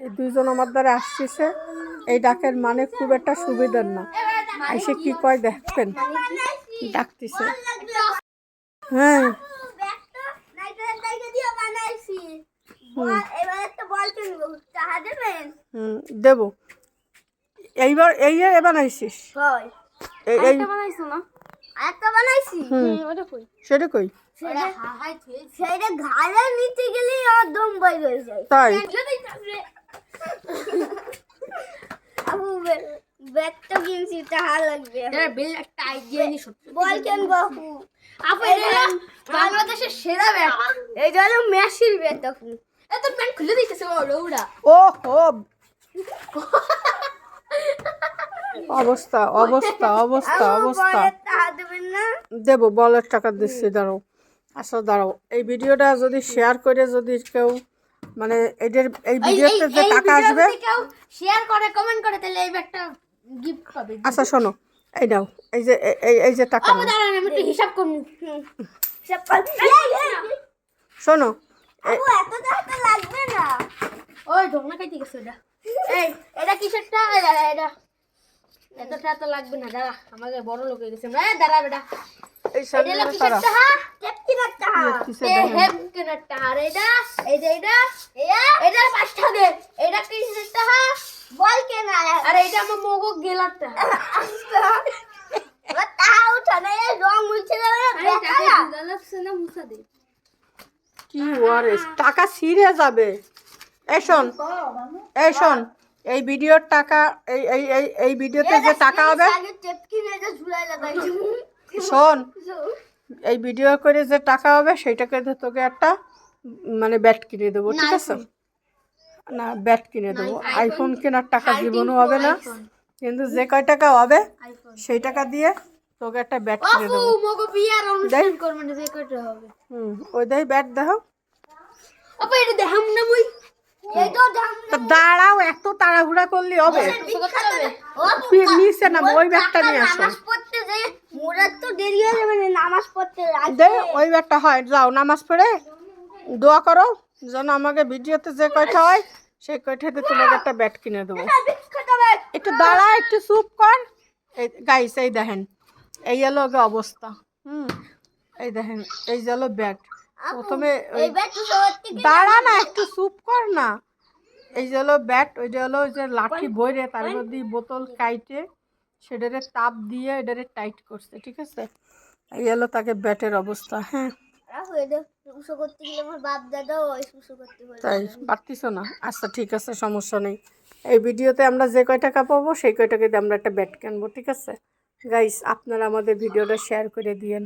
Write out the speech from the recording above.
এই দুইজন আমার দ্বারা আসতেছে এই ডাকের মানে খুব একটা সুবিধার না। এসে কি কয় দেখবেন? ডাকতেছে। হ্যাঁ। দেবো। এইবার এই এ বানাইছিস? সেটা কই? সেটা দম বই হয়ে যায়। তাই? কিনছি টাকা লাগবে। বেল একটা আইডিয়া নি সত্যি বল কিনবো আপু এটা বাংলাদেশের সেরা ব্যাগ এই জন্য মেসির ব্যাগ তখন এত প্যান্ট খুলে দিতেছে ও রৌড়া ও হো অবস্থা অবস্থা অবস্থা। অবস্থা দেবো বলের টাকা দিচ্ছি দাঁড়াও। আচ্ছা দাঁড়াও। এই ভিডিওটা যদি শেয়ার করে যদি কেউ মানে এদের এই ভিডিওতে যে টাকা আসবে শেয়ার করে কমেন্ট করে তাহলে এই ব্যাগটা গিফট পাবে। আচ্ছা শোনো। এই নাও এই যে এই- এই যে টাকা নাও। দাঁড়ান আমি একটু হিসাব করব সব পাল- এই, এই, এই, শোনো আবু এত টাকা লাগবে না। ওই ঢোকনা খাইতে গেছে ওটা। এই এটা কিসেরটা? এটা। এতটা তো লাগবে না দাঁড়া আমাকে বড় লোক হয়ে গেছে। দাঁড়া বেটা। এই এটা সামনে কি ওয়ারে টাকা ছিঁড়ে যাবে। এই শোন এই শোন এই ভিডিওর টাকা এই এই এই এই ভিডিওতে যে টাকা হবে শোন এই ভিডিও করে যে টাকা হবে সেইটাকে তোকে একটা মানে ব্যাট কিনে দেবো ঠিক আছে? না ব্যাট কিনে দেবো। আইফোন কেনার টাকা জীবনও হবে না। কিন্তু যে কয় টাকা হবে সেই টাকা দিয়ে তোকে একটা ব্যাট কিনে দেবো। হুম ওই দেয় ব্যাট দেখো দাঁড়াও এত তাড়াহুড়া করলে হবে। নিচে না ওই ব্যাগটা নিয়ে আসো। মোরার তো দেরি হয়ে যাবে নামাজ পড়তে দে ওই ব্যাগটা হয় যাও নামাজ পড়ে। দোয়া করো যেন আমাকে ভিডিওতে যে কয়টা হয় সেই কয়টাতে তোমাকে একটা ব্যাট কিনে দেবো। একটু দাঁড়া একটু চুপ কর। এই গাইস এই দেখেন এই হলো অবস্থা। হুম এই দেখেন এই যে হলো ব্যাট। প্রথমে ওই দাঁড়া না একটু চুপ কর না। এই যে হলো ব্যাট ওইটা হলো ওই যে লাঠি বইরে তার মধ্যে বোতল কাইটে। সেটারে তাপ দিয়ে এটারে টাইট করছে ঠিক আছে? এই হলো তাকে ব্যাটের অবস্থা হ্যাঁ। তাই পারতিস না? আচ্ছা ঠিক আছে সমস্যা নেই। এই ভিডিওতে আমরা যে কয় টাকা পাবো সেই কয় টাকা দিয়ে আমরা একটা ব্যাট কিনবো ঠিক আছে? গাইস আপনারা আমাদের ভিডিওটা শেয়ার করে দিয়েন।